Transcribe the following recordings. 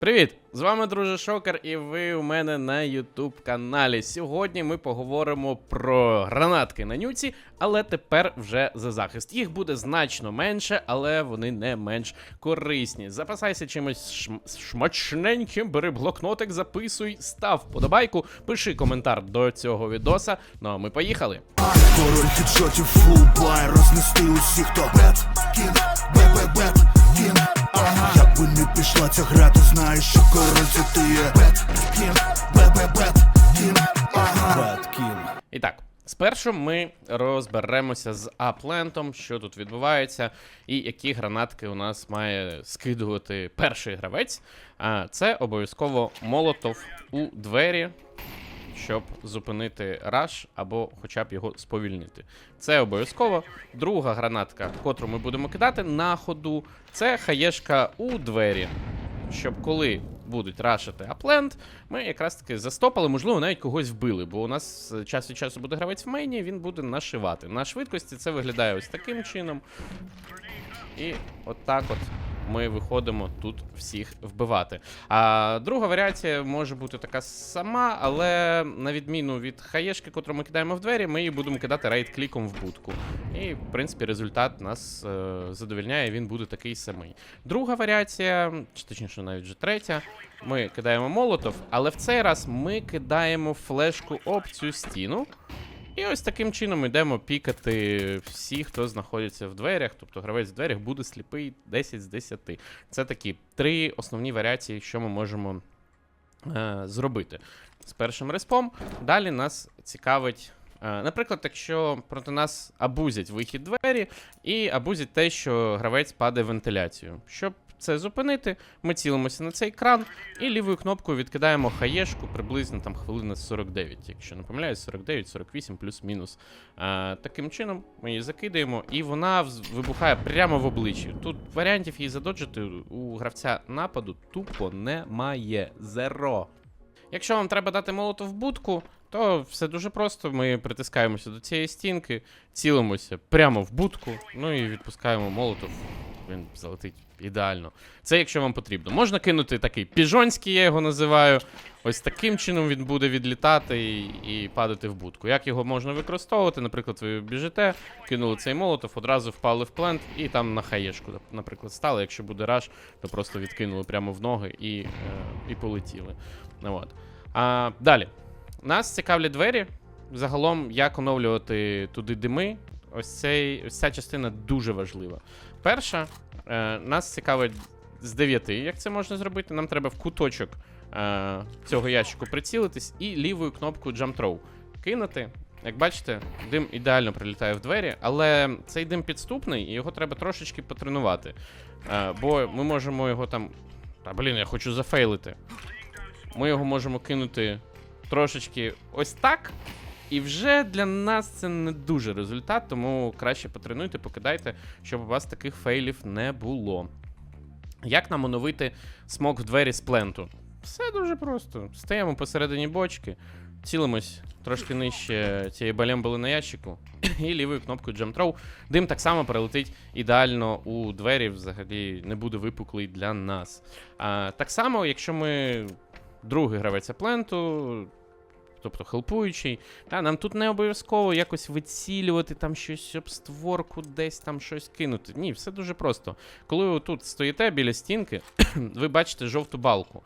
Привіт! З вами друже Шокер, і ви у мене на YouTube каналі. Сьогодні ми поговоримо про гранатки на нюці, але тепер вже за захист. Їх буде значно менше, але вони не менш корисні. Запасайся чимось шм... шмачненьким, бери блокнотик, записуй, став подобайку, пиши коментар до цього відоса. Ну а ми поїхали. Король хедшотів фулбай Рознести усіх, хто бет, кін, бебе, би не пішла ця гра, ти знаєш, що король це ти є. Бет, кін, бебе, бет, кін Ага, бет, кін І так, спершу ми розберемося з аплентом, що тут відбувається, і які гранатки у нас має скидувати перший гравець. А це обов'язково молотов у двері, щоб зупинити раш або хоча б його сповільнити. Це обов'язково. Друга гранатка, котру ми будемо кидати на ходу, це хаєшка у двері. Щоб коли будуть рашити аплент, ми якраз таки застопали, можливо, навіть когось вбили, бо у нас е, час від часу буде гравець в мейні, він буде нашивати. На швидкості це виглядає ось таким чином. І отак от ми виходимо тут всіх вбивати. А друга варіація може бути така сама, але на відміну від хаєшки, котру ми кидаємо в двері, ми її будемо кидати рейд-кліком в будку. І, в принципі, результат нас е, задовільняє, він буде такий самий. Друга варіація, чи точніше, навіть вже третя. Ми кидаємо молотов, але в цей раз ми кидаємо флешку об цю стіну. І ось таким чином йдемо пікати всіх, хто знаходиться в дверях. Тобто гравець в дверях буде сліпий 10 з 10. Це такі три основні варіації, що ми можемо е, зробити з першим респом. Далі нас цікавить. е, Наприклад, якщо проти нас абузять вихід двері, і абузять те, що гравець падає вентиляцію. Щоб це зупинити, ми цілимося на цей кран і лівою кнопкою відкидаємо хаєшку приблизно там хвилина 49, якщо не помиляюсь, 49-48 плюс-мінус. А, таким чином ми її закидаємо, і вона вибухає прямо в обличчі. Тут варіантів її задоджити у гравця нападу тупо немає. Зеро. Якщо вам треба дати молотов в будку, то все дуже просто. Ми притискаємося до цієї стінки, цілимося прямо в будку, ну і відпускаємо молотов. Він залетить ідеально. Це якщо вам потрібно. Можна кинути такий піжонський, я його називаю. Ось таким чином він буде відлітати і, і падати в будку. Як його можна використовувати? Наприклад, ви біжите, кинули цей молотов, одразу впали в плент і там на хаєшку, наприклад, стали. Якщо буде раш, то просто відкинули прямо в ноги і, е, і полетіли. Ну, от. А, далі. Нас цікавлять двері. Загалом, як оновлювати туди дими. Ось, цей, ось ця частина дуже важлива. Перша, е, нас цікавить з 9, як це можна зробити. Нам треба в куточок е, цього ящику прицілитись і лівою кнопкою Jump Throw кинути. Як бачите, дим ідеально прилітає в двері, але цей дим підступний, і його треба трошечки потренувати. Е, бо ми можемо його там. Та блін, я хочу зафейлити. Ми його можемо кинути трошечки ось так. І вже для нас це не дуже результат, тому краще потренуйте, покидайте, щоб у вас таких фейлів не було. Як нам оновити смок в двері з пленту? Все дуже просто. Стаємо посередині бочки, цілимось трошки нижче цієї балемболи на ящику, і лівою кнопкою Jump Throw. Дим так само прилетить ідеально у двері, взагалі не буде випуклий для нас. А, так само, якщо ми другий гравець пленту, тобто хелпуючий, та, нам тут не обов'язково якось вицілювати там щось об створку, десь там щось кинути. Ні, все дуже просто. Коли ви тут стоїте біля стінки, ви бачите жовту балку.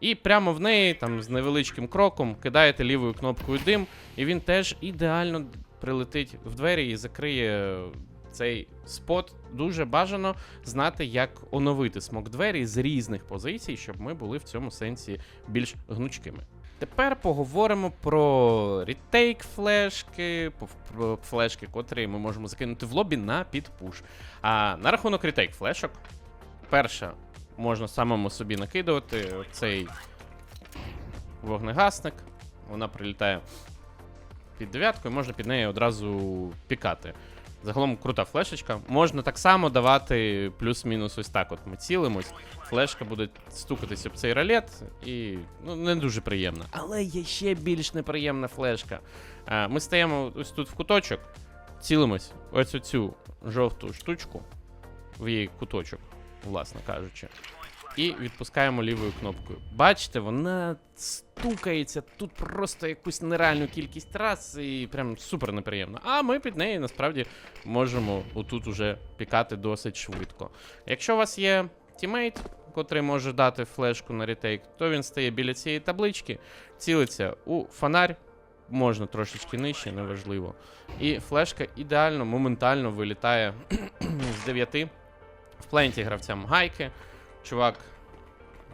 І прямо в неї, там з невеличким кроком, кидаєте лівою кнопкою дим, і він теж ідеально прилетить в двері і закриє цей спот. Дуже бажано знати, як оновити смок двері з різних позицій, щоб ми були в цьому сенсі більш гнучкими. Тепер поговоримо про ретейк флешки, про флешки, котрі ми можемо закинути в лобі на підпуш. А на рахунок ретейк флешок, перша можна самому собі накидувати цей вогнегасник. Вона прилітає під дев'яткою, можна під неї одразу пікати. Загалом крута флешечка. Можна так само давати плюс-мінус ось так. От ми цілимось. Флешка буде стукатись об цей ролет, і ну, не дуже приємно. Але є ще більш неприємна флешка. А, ми стаємо ось тут в куточок, цілимось ось оцю жовту штучку в її куточок, власне кажучи. І відпускаємо лівою кнопкою. Бачите, вона стукається тут просто якусь нереальну кількість раз і прям супер неприємно. А ми під неї насправді можемо отут уже пікати досить швидко. Якщо у вас є тімейт, котрий може дати флешку на ретейк, то він стає біля цієї таблички, цілиться у фонарь, можна трошечки нижче, неважливо. І флешка ідеально, моментально вилітає з 9. В пленті гравцям гайки. Чувак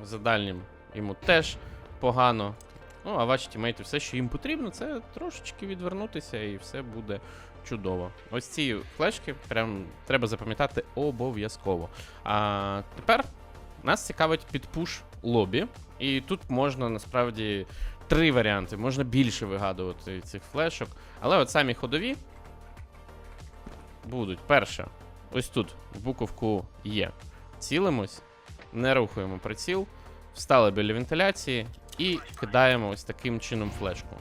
за дальнім йому теж погано. Ну, а ваші тімейти, все, що їм потрібно, це трошечки відвернутися, і все буде чудово. Ось ці флешки прям треба запам'ятати обов'язково. А тепер нас цікавить підпуш лобі. І тут можна насправді три варіанти. Можна більше вигадувати цих флешок. Але от самі ходові будуть. Перше, ось тут в буковку є. Цілимось, не рухаємо приціл, встали біля вентиляції і кидаємо ось таким чином флешку.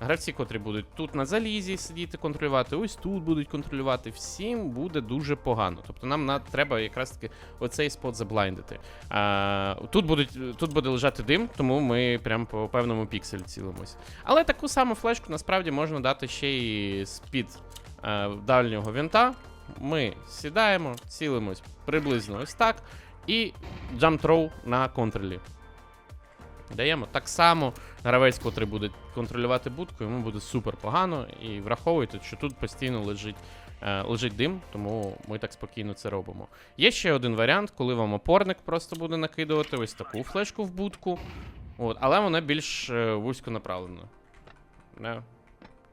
Гравці, котрі будуть тут на залізі сидіти контролювати, ось тут будуть контролювати, всім буде дуже погано. Тобто нам на, треба якраз таки оцей спот заблайндити. А, тут, будуть, тут буде лежати дим, тому ми прям по певному пікселю цілимось. Але таку саму флешку насправді можна дати ще і з-під е, дальнього винта. Ми сідаємо, цілимось приблизно ось так. І throw на контролі. Даємо так само. Гравець, котрий буде контролювати будку, йому буде супер погано. І враховуйте, що тут постійно лежить, е, лежить дим, тому ми так спокійно це робимо. Є ще один варіант, коли вам опорник просто буде накидувати ось таку флешку в будку. От, але вона більш е, вузько направлена.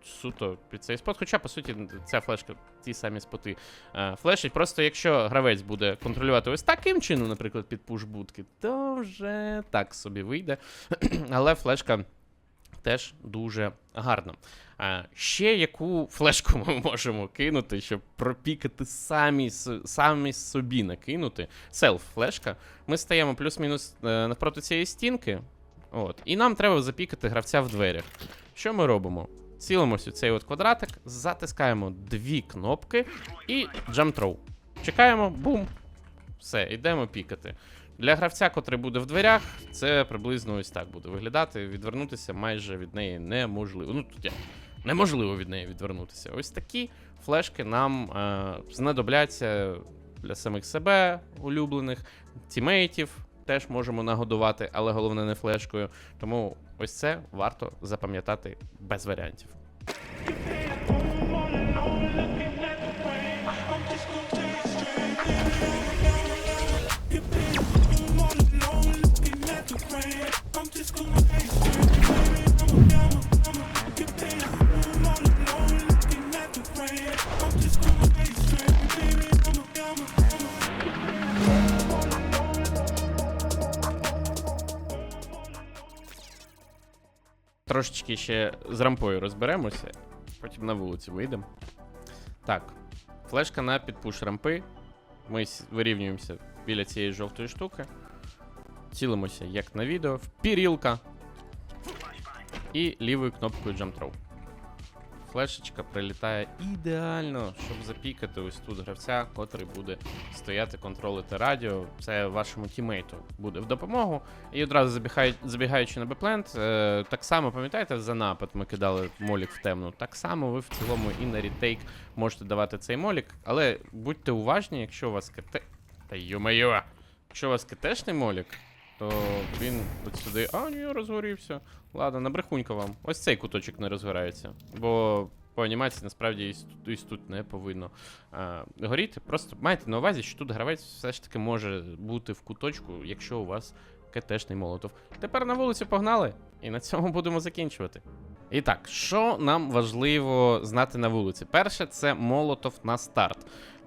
Суто під цей спот. Хоча, по суті, ця флешка ті самі споти е, флешить. Просто якщо гравець буде контролювати ось таким чином, наприклад, під пуш будки, то вже так собі вийде. Але флешка теж дуже гарна. Е, ще яку флешку ми можемо кинути, щоб пропікати самі, самі собі накинути. Селф-флешка. Ми стаємо плюс-мінус е, навпроти цієї стінки. От, і нам треба запікати гравця в дверях. Що ми робимо? Цілимось у цей от квадратик, затискаємо дві кнопки і jump. Чекаємо, бум. Все, йдемо пікати. Для гравця, котрий буде в дверях, це приблизно ось так буде виглядати. Відвернутися майже від неї неможливо. Ну, тут я неможливо від неї відвернутися. Ось такі флешки нам е, знадобляться для самих себе, улюблених, тімейтів. Теж можемо нагодувати, але головне не флешкою. Тому ось це варто запам'ятати без варіантів. Трошечки ще з рампою розберемося, потім на вулицю вийдемо. Так, флешка на підпуш рампи. Ми вирівнюємося біля цієї жовтої штуки. Цілимося, як на відео, в пірілка. І лівою кнопкою Jump Throw. Флешечка прилітає ідеально, щоб запікати ось тут гравця, котрий буде стояти, контролити радіо. Це вашому тімейту буде в допомогу. І одразу забігай, забігаючи на беплент, е, так само пам'ятаєте, за напад ми кидали молік в темну. Так само ви в цілому і на рітейк можете давати цей молік. Але будьте уважні, якщо у вас КТ. Та йо-моє! Якщо у вас КТшний молік, то він от сюди. А, ні, розгорівся. Ладно, набрехунька вам. Ось цей куточок не розгорається. Бо по анімації насправді ось тут, не повинно а, горіти. Просто майте на увазі, що тут гравець все ж таки може бути в куточку, якщо у вас КТшний молотов. Тепер на вулицю погнали, і на цьому будемо закінчувати. І так, що нам важливо знати на вулиці? Перше, це молотов на старт.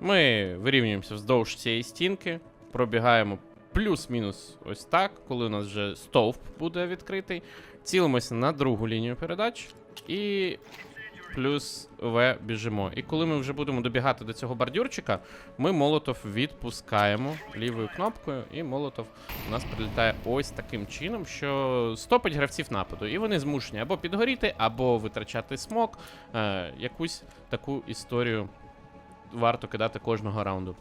Ми вирівнюємося вздовж цієї стінки, пробігаємо плюс-мінус ось так, коли у нас вже стовп буде відкритий. Цілимося на другу лінію передач і плюс В біжимо. І коли ми вже будемо добігати до цього бордюрчика, ми молотов відпускаємо лівою кнопкою, і молотов у нас прилітає ось таким чином, що стопить гравців нападу. І вони змушені або підгоріти, або витрачати смок. Е, якусь таку історію варто кидати кожного раунду.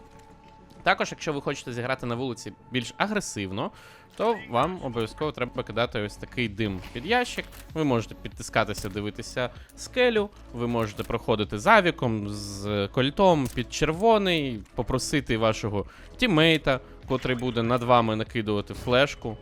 Також, якщо ви хочете зіграти на вулиці більш агресивно, то вам обов'язково треба кидати ось такий дим під ящик. Ви можете підтискатися, дивитися скелю, ви можете проходити з авіком, з кольтом під червоний, попросити вашого тіммейта, котрий буде над вами накидувати флешку.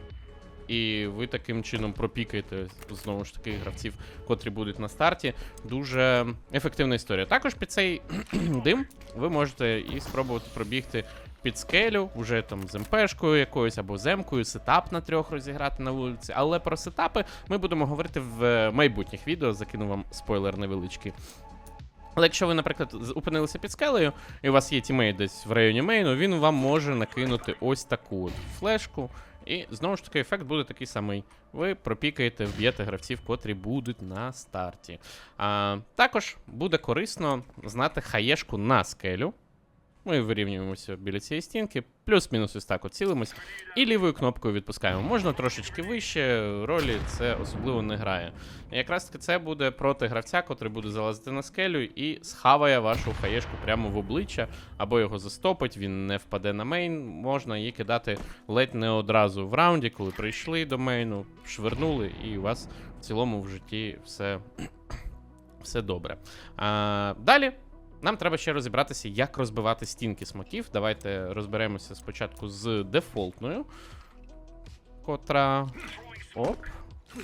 І ви таким чином пропікаєте знову ж таки гравців, котрі будуть на старті. Дуже ефективна історія. Також під цей дим ви можете і спробувати пробігти під скелю, вже там з МПшкою якоюсь або з Емкою, сетап на трьох розіграти на вулиці. Але про сетапи ми будемо говорити в майбутніх відео. Закину вам спойлер невеличкий. Але якщо ви, наприклад, опинилися під скелею, і у вас є тімейт десь в районі мейну, він вам може накинути ось таку от флешку. І знову ж таки, ефект буде такий самий. Ви пропікаєте, вб'єте гравців, котрі будуть на старті. А, також буде корисно знати хаєшку на скелю. Ми вирівнюємося біля цієї стінки, плюс-мінус ось так от цілимось. І лівою кнопкою відпускаємо. Можна трошечки вище, ролі це особливо не грає. Якраз таки це буде проти гравця, котрий буде залазити на скелю і схаває вашу хаєшку прямо в обличчя, або його застопить, він не впаде на мейн. Можна її кидати ледь не одразу в раунді, коли прийшли до мейну, швирнули, і у вас в цілому в житті все, все добре. А, далі. Нам треба ще розібратися, як розбивати стінки смоків. Давайте розберемося спочатку з дефолтною. Котра. Оп.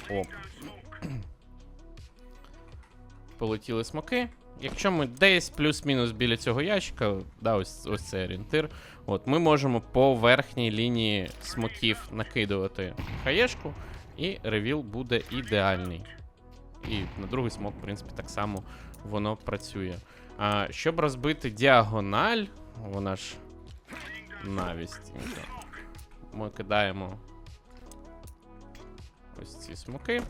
Оп. Полетіли смоки. Якщо ми десь плюс-мінус біля цього ящика, да, ось, ось цей орієнтир, от, ми можемо по верхній лінії смоків накидувати хаєшку, і ревіл буде ідеальний. І на другий смок, в принципі, так само воно працює. А, щоб розбити діагональ, вона ж навістінька. Ми кидаємо ось ці смоки.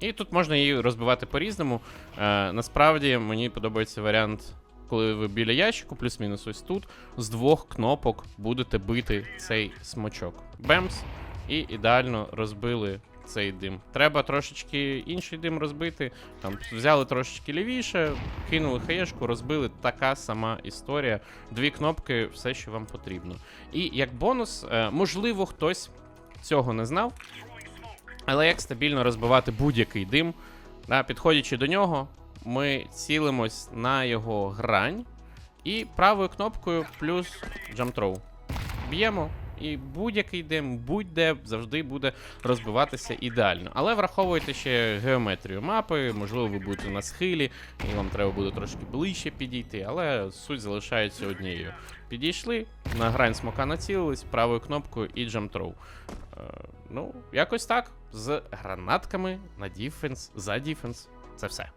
І тут можна її розбивати по-різному. Е, насправді мені подобається варіант, коли ви біля ящику, плюс-мінус ось тут, з двох кнопок будете бити цей смочок. Бемс. І ідеально розбили цей дим. Треба трошечки інший дим розбити. Там взяли трошечки лівіше, кинули хаєшку, розбили така сама історія. Дві кнопки, все, що вам потрібно. І як бонус, е, можливо, хтось цього не знав. Але як стабільно розбивати будь-який дим, да, підходячи до нього, ми цілимось на його грань і правою кнопкою плюс джамтроу. Б'ємо, і будь-який дим, будь-де завжди буде розбиватися ідеально. Але враховуйте ще геометрію мапи, можливо, ви будете на схилі, і вам треба буде трошки ближче підійти, але суть залишається однією. Підійшли, на грань смока націлились, правою кнопкою і джамтроу. Е, ну, якось так. З гранатками на діфенс, за діфенс. Це все.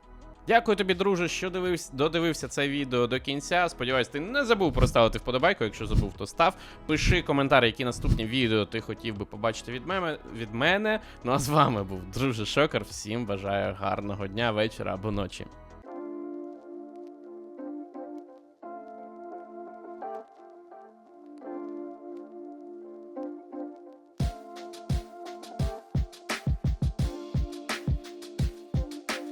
Дякую тобі, друже, що дивився, додивився це відео до кінця. Сподіваюсь, ти не забув проставити вподобайку. Якщо забув, то став. Пиши коментар, які наступні відео ти хотів би побачити від мене. Від мене. Ну а з вами був друже Шокер. Всім бажаю гарного дня, вечора або ночі.